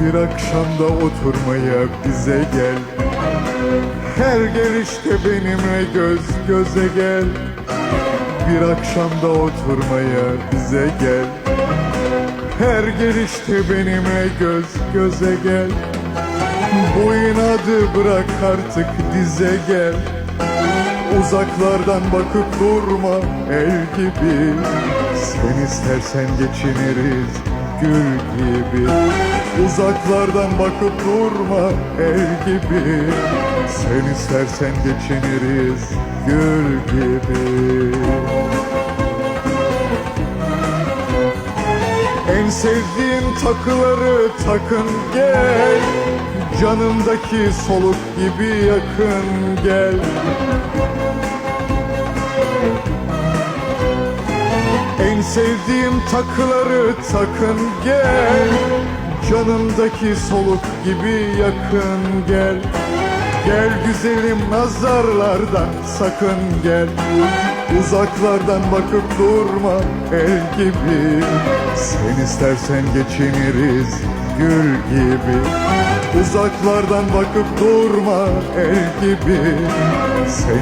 Bir akşamda oturmaya bize gel. Her gelişte benimle göz göze gel. Bir akşamda oturmaya bize gel. Her gelişte benimle göz göze gel. Bu inadı bırak artık dize gel. Uzaklardan bakıp durma el gibi. Sen istersen geçiniriz gül gibi. Uzaklardan bakıp durma el gibi. Sen istersen geçiniriz gül gibi. En sevdiğin takıları takın gel. Canımdaki soluk gibi yakın gel Sevdiğim takıları takın gel. Canımdaki soluk gibi yakın gel. Gel güzelim nazarlardan sakın gel. Uzaklardan bakıp durma el gibi. Sen istersen geçiniriz gül gibi. Uzaklardan bakıp durma el gibi. Sen